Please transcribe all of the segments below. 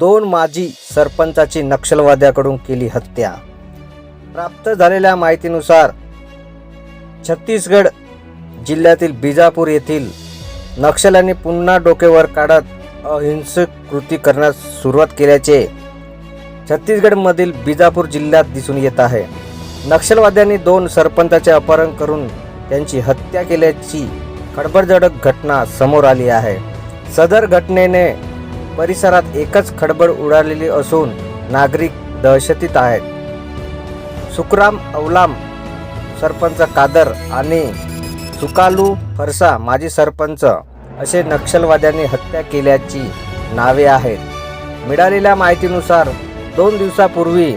दोन माजी सरपंचाची नक्षलवाद्याकडून केली हत्या. प्राप्त झालेल्या माहितीनुसार छत्तीसगड जिल्ह्यातील बिजापूर येथील नक्षल्यांनी पुन्हा डोकेवर काढत अहिंसक कृती करण्यास सुरुवात केल्याचे छत्तीसगडमधील बिजापूर जिल्ह्यात दिसून येत आहे. नक्षलवाद्यांनी दोन सरपंचाचे अपहरण करून त्यांची हत्या केल्याची खडबडजडक घटना समोर आली आहे. सदर घटनेने परिसरात एकच खडबड उडालेली असून नागरिक दहशतीत आहेत. सुखराम अवलाम सरपंच कादर आणि सुकालू फरसा माजी सरपंच असे नक्षलवाद्यांनी हत्या केल्याची नावे आहेत. मिळालेल्या माहितीनुसार दोन दिवसापूर्वी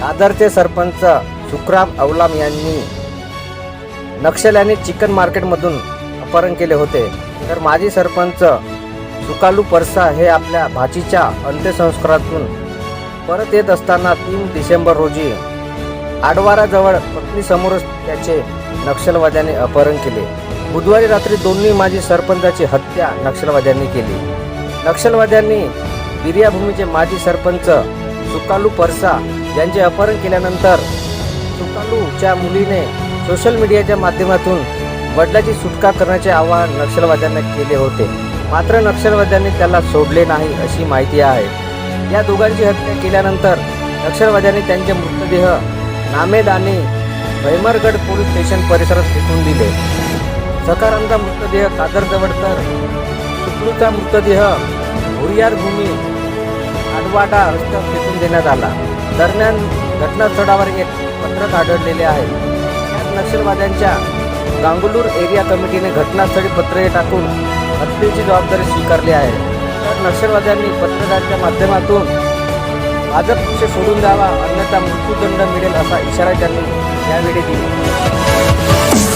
दादरचे सरपंच सुखराम अवलाम यांनी नक्षल्यांनी चिकन मार्केटमधून अपहरण केले होते. तर माजी सरपंच सुकालू परसा हे आपल्या भाचीच्या अंत्यसंस्कारातून परत येत असताना तीन डिसेंबर रोजी आडवाराजवळ पत्नीसमोरच त्याचे नक्षलवाद्यांनी अपहरण केले. बुधवारी रात्री दोन्ही माजी सरपंचाची हत्या नक्षलवाद्यांनी केली. नक्षलवाद्यांनी बिर्याभूमीचे माजी सरपंच सुकालू परसा यांचे अपहरण केल्यानंतर सुकालूच्या मुलीने सोशल मीडियाच्या माध्यमातून वडिलाची सुटका करण्याचे आवाहन नक्षलवाद्यांना केले होते. मात्र नक्षलवाद्यांनी त्याला सोडले नाही अशी माहिती आहे. या दोघांची हत्या केल्यानंतर नक्षलवाद्यांनी त्यांचे मृतदेह नामेद आणि भैमरगड पोलीस स्टेशन परिसरात फेकून दिले. सकारांचा मृतदेह कादरजवळ तर सुकलूचा मृतदेह भुरियार भूमी आडवाडा रस्त्यावर फेकून देण्यात आला. दरम्यान घटनास्थळावर एक पत्रक आढळलेले आहे. नक्षलवाद्यांच्या गांगुलूर एरिया कमिटीने घटनास्थळी पत्रके टाकून हत्येची जबाबदारी स्वीकारली आहे. तर नक्षलवाद्यांनी पत्रकारांच्या माध्यमातून भाजप पक्ष सोडून द्यावा अन्यथा मृत्यूदंड मिळेल असा इशारा त्यांनी यावेळी दिला.